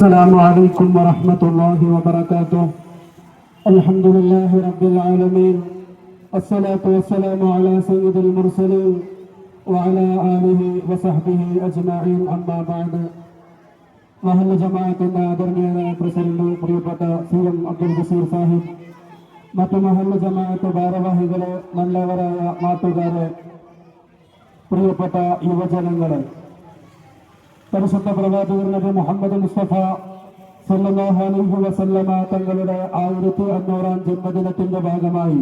السلام عليكم ورحمة الله وبركاته الحمد لله رب العالمين الصلاة والسلام على سيد المرسلين وعلى آله وصحبه أجمعين أما بعد മഹല്ല ജമാഅത്തിന്റെ ആദരണീയനായ പ്രസിഡന്റ് പ്രിയപ്പെട്ട സി എം അബ്ദുൽ ബഷീർ സാഹിബ് മറ്റു മഹല്ല ജമാഅത്ത് ഭാരവാഹികളെ നല്ലവരായ നാട്ടുകാരെ പ്രിയപ്പെട്ട യുവജനങ്ങളെ പരിശുദ്ധ പ്രവാചകർ നബി മുഹമ്മദ് മുസ്തഫ സല്ലല്ലാഹു അലൈഹി വസല്ലമ തങ്ങളുടെ ആയിരത്തി അഞ്ഞൂറാം ജന്മദിനത്തിന്റെ ഭാഗമായി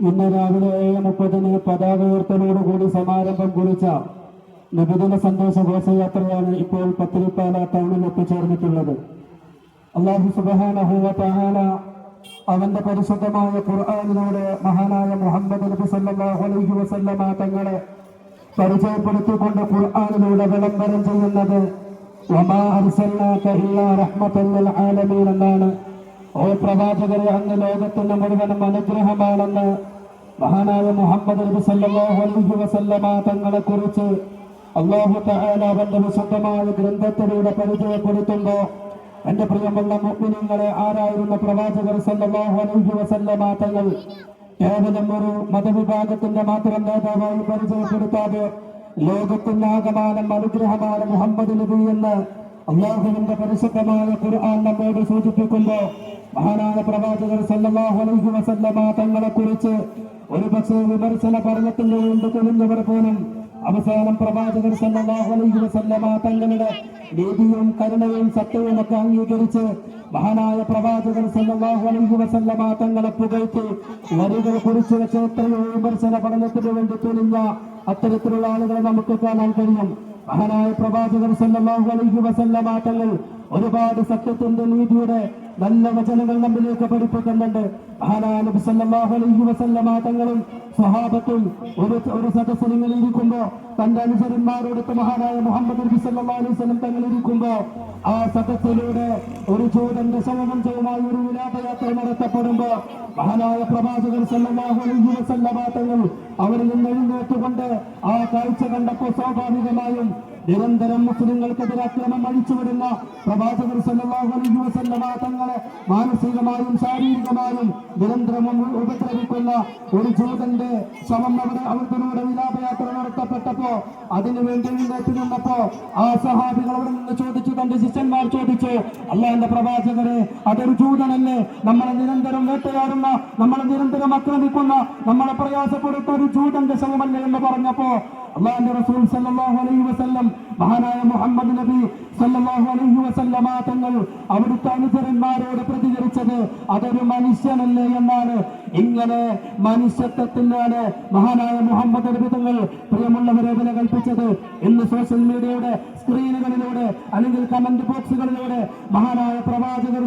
ഇന്ന് രാവിലെ ഏഴ് മുപ്പതിന് പതാക ഉയർത്തലോടുകൂടി സമാരംഭം കുറിച്ച നബിദിന സന്തോഷ ഘോഷയാത്രയാണ് ഇപ്പോൾ പത്തിരിപ്പാല ടൗണിൽ എത്തിച്ചേർന്നിട്ടുള്ളത്. അള്ളാഹു സുബാനഹുവ തഹാല അവന്റെ പരിശുദ്ധമായ ഖുർആാനിലൂടെ മഹാനായ മുഹമ്മദ് നബി സല്ലല്ലാഹു അലൈഹി വസല്ലമ തങ്ങളെ പരിചയപ്പെടുത്തിക്കൊണ്ട് ഖുർആാനിലൂടെ വിളംബരം ചെയ്യുന്നത് എന്നാണ്. ഓ പ്രവാചകരെ അങ്ങ് ലോകത്തിന് മുഴുവനും അനുഗ്രഹമാണെന്ന് മഹാനായ മുഹമ്മദ് സല്ലല്ലാഹു അലൈഹി വസല്ലമ തങ്ങളെ കുറിച്ച് അള്ളാഹു തആല അവന്റെ വിശുദ്ധമായ ഗ്രന്ഥത്തിലൂടെ പരിചയപ്പെടുത്തുമ്പോ എന്റെ പ്രിയമുള്ള മുഅ്മിനീങ്ങളെ ആരായിരുന്ന പ്രവാചകർ സല്ലല്ലാഹു അലൈഹി വസല്ലമ തങ്ങൾ കേവലം ഒരു മതവിഭാഗത്തിന്റെ മാത്രം നേതാവായി പരിചയപ്പെടുത്താതെ ലോകത്തിനാകമാനം അനുഗ്രഹമാണ് മുഹമ്മദ് നബി എന്ന് അള്ളാഹുവിന്റെ പരിശുദ്ധമായ ഖുർആൻ നമ്മോട് സൂചിപ്പിക്കുമ്പോ മഹാനായ പ്രവാചകർ സല്ലല്ലാഹു അലൈഹി വസല്ലമ തങ്ങളെ കുറിച്ച് ഒരു പക്ഷേ വിമർശന പഠനത്തിന്റെ കൊണ്ട് തെളിഞ്ഞവർ പോലും അവസാനം പ്രവാചകർ സല്ലല്ലാഹു അലൈഹി വസല്ലമ തങ്ങളുടെ നീതിയും കരുണയും സത്യവും ഒക്കെ അംഗീകരിച്ച് മഹാനായ പ്രവാചകൻ സല്ലല്ലാഹു അലൈഹി വസല്ലമ തങ്ങളെ പുകഴ്ത്തി വരികൾ കുറിച്ച് വെച്ച വിമർശന പഠനത്തിന് വേണ്ടി തുനിഞ്ഞ അത്തരത്തിലുള്ള ആളുകളെ നമുക്ക് കാണാൻ കഴിയും. മഹാനായ പ്രവാചകൻ സല്ലല്ലാഹു അലൈഹി വസല്ലമ തങ്ങൾ ഒരുപാട് സത്യത്തിന്റെ നീതിയുടെ നല്ല വചനങ്ങൾ നമ്മിലേക്ക് പഠിപ്പിക്കുന്നുണ്ട്. തങ്ങളും സ്വഹാബത്തും ഒരു ഒരു സദസ്സിൽ ഇരിക്കുമ്പോ തന്റെ അനുചരന്മാരോടൊത്ത് മഹാനായ മുഹമ്മദ് നബി വസല്ലം തങ്ങൾ ഇരിക്കുമ്പോ ആ സദസ്സിലൂടെ ഒരു ചൂതന്റെ ശവമഞ്ചവുമായി ഒരു വിലാപയാത്ര നടത്തപ്പെടുമ്പോ മഹാനായ പ്രവാചകൻ സല്ലല്ലാഹു അലൈഹി തങ്ങൾ അവരിൽ നിന്ന് എഴുന്നേറ്റുകൊണ്ട് ആ കാഴ്ച കണ്ടപ്പോ സ്വാഭാവികമായും നിരന്തരം മുസ്ലിങ്ങൾക്കെതിരെ അക്രമം അഴിച്ചുവിടുന്ന പ്രവാചകർ സല്ലല്ലാഹു അലൈഹി വസല്ലമ തങ്ങളെ മാനസികമായും ശാരീരികമായും നിരന്തരം ഉപദ്രവിക്കുന്ന ഒരു ജൂതന്റെ ശവം അവിടെ അവർക്കിലൂടെ വിലാപയാത്ര നടത്തപ്പെട്ടപ്പോ അതിനുവേണ്ടി എഴുന്നേറ്റ് നിന്നപ്പോ ആ സഹാബികൾ അവിടെ നിന്ന് ചോദിച്ചു തന്റെ ശിഷ്യന്മാർ ചോദിച്ചു അള്ളാന്റെ പ്രവാചകരെ അതൊരു ജൂതനല്ലേ? നമ്മളെ നിരന്തരം വേട്ടയാടുന്ന നമ്മളെ നിരന്തരം ആക്രമിക്കുന്ന നമ്മളെ പ്രയാസപ്പെടുത്ത ഒരു ജൂതന്റെ ശവമല്ലേ? എന്ന് പറഞ്ഞപ്പോ അള്ളാന്റെ റസൂൽ സല്ലല്ലാഹു അലൈഹി വസല്ലം മഹാനായ മുഹമ്മദ് നബി സല്ലല്ലാഹു അലൈഹി വസല്ലമ തങ്ങൾ അവിടുത്തെ അനുചരന്മാരോട് പ്രതികരിച്ചത് അതൊരു മനുഷ്യനല്ലേ എന്നാണ് ഇങ്ങനെ മനുഷ്യത്വത്തിനാണ് മഹാനായ മുഹമ്മദ് നബി തങ്ങൾ പ്രിയമുള്ളവരെ വില കൽപ്പിച്ചത് ഇന്ന് സോഷ്യൽ മീഡിയയുടെ സ്ക്രീനുകളിലൂടെ അല്ലെങ്കിൽ കമന്റ് ബോക്സുകളിലൂടെ മഹാനായ പ്രവാചകർ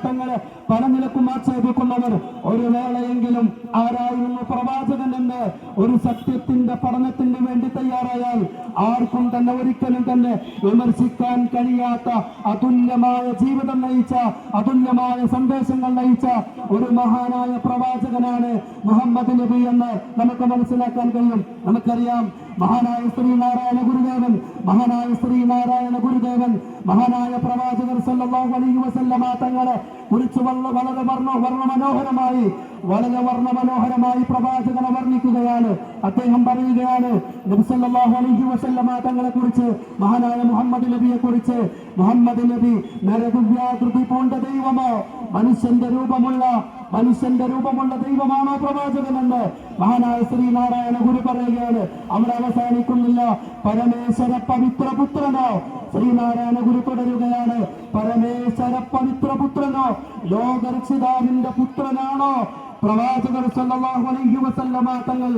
തങ്ങളെ പല നിലക്കും ആക്ഷേപിക്കുന്നവർ ഒരു വേളയെങ്കിലും ആരായിരുന്നു പ്രവാചകൻ എന്ന് ഒരു സത്യത്തിന്റെ പഠനത്തിന് വേണ്ടി തയ്യാറായാൽ ആർക്കും തന്നെ ഒരിക്കലും തന്നെ വിമർശിക്കാൻ കഴിയാത്ത അതുല്യമായ ജീവിതം നയിച്ച അതുല്യമായ സന്ദേശങ്ങൾ നയിച്ച ഒരു മഹാനായ പ്രവാചകനാണ് മുഹമ്മദ് നബി എന്ന് നമുക്ക് മനസ്സിലാക്കാൻ കഴിയും. നമുക്കറിയാം മഹാനായ ശ്രീനാരായണ ഗുരുദേവൻ മഹാനായ ശ്രീനാരായണ ഗുരുദേവൻ മഹാനായ പ്രവാചകർ സല്ലല്ലാഹു അലൈഹി വസല്ലമ തങ്ങളെ കുറിച്ച് വളരെ വർണ വർണ മനോഹരമായി വളരെ വർണ മനോഹരമായി പ്രവാചകനെ വർണിക്കുകയാണ്. അദ്ദേഹം പറയുകയാണ് നബി സല്ലല്ലാഹു അലൈഹി വസല്ലമ തങ്ങളെ കുറിച്ച് മഹാനായ മുഹമ്മദ് നബിയെ കുറിച്ച് മുഹമ്മദ് നബി നരകുവ്യാകൃതി പൂണ്ട ദൈവമോ? മനുഷ്യന്റെ രൂപമുള്ള മനുഷ്യന്റെ രൂപമുള്ള ദൈവമാണോ പ്രവാചകനെന്ന് മഹാനായ ശ്രീനാരായണ ഗുരു പറയുകയാണ്. അവിടെ അവസാനിക്കുന്നില്ല. പരമേശ്വര പവിത്ര പുത്രനോ ശ്രീനാരായണ ഗുരു തുടരുകയാണ്. പരമേശ്വര പവിത്ര പുത്രനോ ലോകരക്ഷിതാവിന്റെ പുത്രനാണോ പ്രവാചകർ സല്ലല്ലാഹു അലൈഹി വസല്ലമ തങ്ങൾ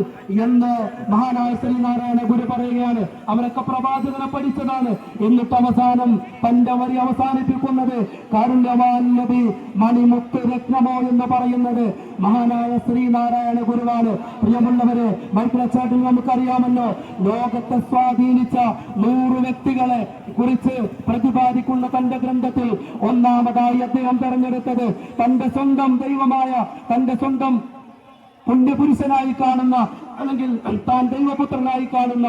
എന്ന് മഹാനായ ശ്രീനാരായണ ഗുരു പറയുകയാണ്. അവരൊക്കെ പ്രവാചകനെ പഠിച്ചതാണ്. എന്നിട്ട് അവസാനം തന്റെ വരി അവസാനിപ്പിക്കുന്നത് കാരുണ്യവാൻ നബി മണിമുത്ത് രത്നമോ എന്ന് പറയുന്നത്. മഹാനായ ശ്രീനാരായണ ഗുരുവാണ്. പ്രിയമുള്ളവരെ മൈക്രോചാട്ടിൽ നമുക്കറിയാമല്ലോ ലോകത്തെ സ്വാധീനിച്ച നൂറ് വ്യക്തികളെ കുറിച്ച് പ്രതിപാദിക്കുന്ന തന്റെ ഗ്രന്ഥത്തിൽ ഒന്നാമതായി അദ്ദേഹം തെരഞ്ഞെടുത്തത് തന്റെ സ്വന്തം ദൈവമായ തന്റെ സ്വന്തം പുണ്യപുരുഷനായി കാണുന്ന അല്ലെങ്കിൽ താൻ ദൈവപുത്രനായി കാണുന്ന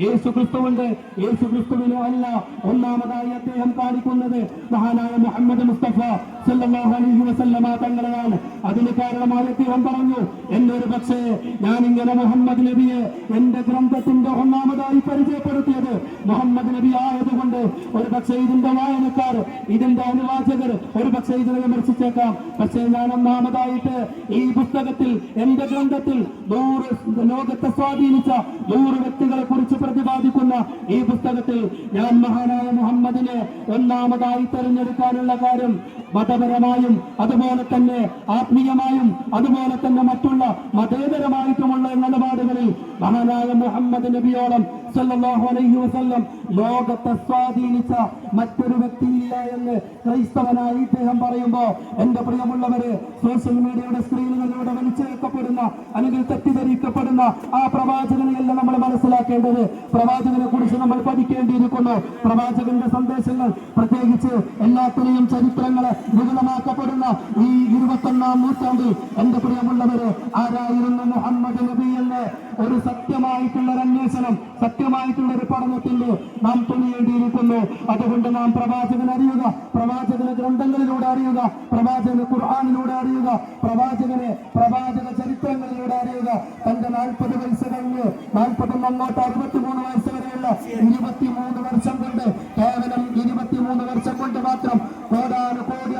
യേശു ക്രിസ്തുവിന്റെ യേശു ക്രിസ്തുവിനെ അല്ല ഒന്നാമതായി അദ്ദേഹം കാണിക്കുന്നത് മഹാനായ മുഹമ്മദ് മുസ്തഫ സല്ലല്ലാഹു അലൈഹി വസല്ലമ തങ്ങളെയാണ്. അതിന് കാരണമായി അദ്ദേഹം പറഞ്ഞു എന്നൊരു പക്ഷേ ഞാൻ ഇങ്ങനെ മുഹമ്മദ് നബിയെ എന്റെ ഗ്രന്ഥത്തിന്റെ ഒന്നാമതായി പരിചയപ്പെടുത്തിയത് മുഹമ്മദ് നബി ആയതുകൊണ്ട് ഒരു പക്ഷേ ഇതിന്റെ വായനക്കാർ ഇതിന്റെ അനുവാചകർ ഒരു പക്ഷേ ഇതിനെ വിമർശിച്ചേക്കാം. പക്ഷേ ഞാൻ ഒന്നാമതായിട്ട് ഈ പുസ്തകത്തിൽ എന്റെ ഗ്രന്ഥത്തിൽ നൂറ് ലോകത്തെ സ്വാധീനിച്ച നൂറ് വ്യക്തികളെ കുറിച്ച് പ്രതിപാദിക്കുന്ന ഈ പുസ്തകത്തിൽ ഞാൻ മഹാനായ മുഹമ്മദിനെ ഒന്നാമതായി തെരഞ്ഞെടുക്കാനുള്ള കാര്യം മതപരമായും അതുപോലെ തന്നെ ആത്മീയമായും അതുപോലെ തന്നെ മറ്റുള്ള മതേതരമായിട്ടുമുള്ള നിലപാടുകളിൽ മഹാനായ മുഹമ്മദ് നബിയോളം സല്ലല്ലാഹു അലൈഹി വസല്ലം ലോകത്തെ സ്വാധീനിച്ച മറ്റൊരു വ്യക്തിയില്ല എന്ന് ക്രൈസ്തവനായി ഇദ്ദേഹം പറയുമ്പോ എന്റെ പ്രിയമുള്ളവര് സോഷ്യൽ മീഡിയയുടെ സ്ക്രീനുകളിലൂടെ വലിച്ചേക്കപ്പെടുന്ന അല്ലെങ്കിൽ തെറ്റിദ്ധരിക്കപ്പെടുന്ന ആ പ്രവാചകനെയല്ല നമ്മൾ മനസ്സിലാക്കേണ്ടത്. പ്രവാചകനെ കുറിച്ച് നമ്മൾ പഠിക്കേണ്ടിയിരിക്കുന്നു. പ്രവാചകന്റെ സന്ദേശങ്ങൾ പ്രത്യേകിച്ച് എല്ലാത്തിനെയും ചരിത്രങ്ങളെ വിപുലമാക്കപ്പെടുന്ന ഈ ഇരുപത്തൊന്നാം നൂറ്റാണ്ടിൽ എന്റെ പ്രിയമുള്ളവര് ആരായിരുന്നു മുഹമ്മദ് നബി എന്ന് ഒരു സത്യമായിട്ടുള്ള അന്വേഷണം സത്യമായിട്ടുള്ള ഒരു പഠനത്തിന്റെ നാം തുണിയേണ്ടിയിരിക്കുന്നു അതുകൊണ്ട് നാം പ്രവാചകൻ അറിയുക പ്രവാചകനെ ഗ്രന്ഥങ്ങളിലൂടെ അറിയുക പ്രവാചകനെ ഖുർആാനിലൂടെ അറിയുക പ്രവാചകനെ പ്രവാചക ചരിത്രങ്ങളിലൂടെ അറിയുക. തന്റെ നാൽപ്പത് വയസ്സ് കഴിഞ്ഞ് നാൽപ്പത്തൊന്ന് അങ്ങോട്ട് അറുപത്തിമൂന്ന് വയസ്സ് വരെയുള്ള ഇരുപത്തിമൂന്ന് വർഷം കൊണ്ട് കേവലം ഇരുപത്തിമൂന്ന് വർഷം കൊണ്ട് മാത്രം കോടാനു കോടി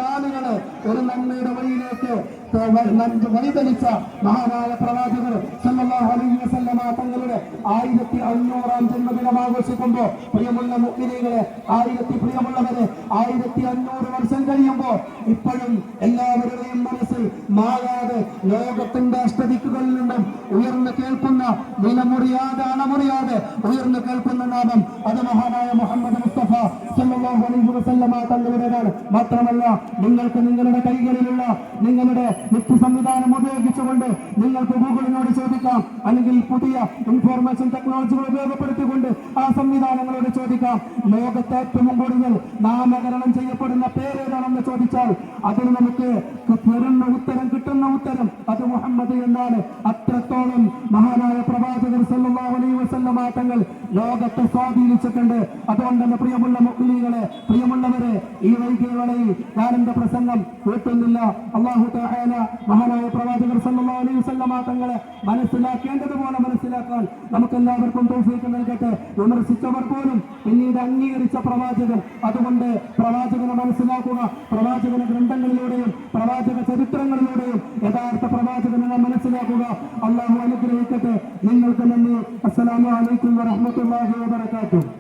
ഒരു നന്മയുടെ വഴിയിലേക്ക് വഴിതെളിച്ച മഹാനായ പ്രവാചകർ സല്ലല്ലാഹു അലൈഹി വസല്ലമ തങ്ങളുടെ ആയിരത്തി അഞ്ഞൂറാം ജന്മദിനം ആഘോഷിക്കുമ്പോൾ പ്രിയമുള്ള മുഗ്മിനീകളെ ആയിരത്തി പ്രിയമുള്ളവരെ ആയിരത്തി അഞ്ഞൂറ് വർഷം കഴിയുമ്പോൾ ഇപ്പോഴും എല്ലാവരുടെയും മനസ്സിൽ മാറാതെ ലോകത്തിന്റെ അഷ്ടദിക്കുകളിൽ നിന്നും ഉയർന്നു കേൾക്കുന്ന നിലമുറിയാതെ അണമുറിയാതെ ഉയർന്നു കേൾക്കുന്ന നാമം അത് മഹാനായ മുഹമ്മദ് സല്ലല്ലാഹു അലൈഹി വസല്ലമ തങ്ങളുടേതാണ് മാത്രമല്ല നിങ്ങൾക്ക് നിങ്ങളുടെ കൈകളിലുള്ള നിങ്ങളുടെ നെറ്റ് സംവിധാനം ഉപയോഗിച്ചുകൊണ്ട് നിങ്ങൾക്ക് ഗൂഗിളിനോട് ചോദിക്കാം. അല്ലെങ്കിൽ പുതിയ ഇൻഫോർമേഷൻ ടെക്നോളജികൾ ഉപയോഗപ്പെടുത്തിക്കൊണ്ട് ആ സംവിധാനങ്ങളോട് ചോദിക്കാം. ലോകത്തെ ഏറ്റവും കൂടുതൽ നാമകരണം ചെയ്യപ്പെടുന്ന പേരേതാണെന്ന് ചോദിച്ചാൽ അതിന് നമുക്ക് തരുന്ന ഉത്തരം കിട്ടുന്ന ഉത്തരം അത് മുഹമ്മദ് എന്നാണ്. അത്രത്തോളം മഹാനായ പ്രവാചകർ സല്ലല്ലാഹു അലൈഹി വസല്ലമ തങ്ങൾ ലോകത്തെ സ്വാധീനിച്ചിട്ടുണ്ട്. അതുകൊണ്ടുതന്നെ പ്രിയമുള്ള പ്രിയമുള്ള മുസ്ലിങ്ങളെ പ്രിയമുള്ളവരെ ഈ വൈകിയ വേളയിൽ പ്രസംഗം കേട്ടുന്നില്ല അള്ളാഹു തആല മഹാനായ പ്രവാചകർ സല്ലല്ലാഹു അലൈഹി തങ്ങളെ മനസ്സിലാക്കേണ്ടതുപോലെ മനസ്സിലാക്കാൻ നമുക്ക് എല്ലാവർക്കും തൗഫീഖ് നൽകട്ടെ. വിമർശിച്ചവർ പോലും പിന്നീട് അംഗീകരിച്ച പ്രവാചകൻ. അതുകൊണ്ട് പ്രവാചകനെ മനസ്സിലാക്കുക പ്രവാചകന ഗ്രന്ഥങ്ങളിലൂടെയും പ്രവാചക ചരിത്രങ്ങളിലൂടെയും യഥാർത്ഥ പ്രവാചകനെ നാം മനസ്സിലാക്കുക. അള്ളാഹു അനുഗ്രഹിക്കട്ടെ. നിങ്ങൾക്ക് നന്ദി. അസ്സലാമു അലൈക്കും വറഹ്മത്തുള്ളാഹി വബറകാതുഹു.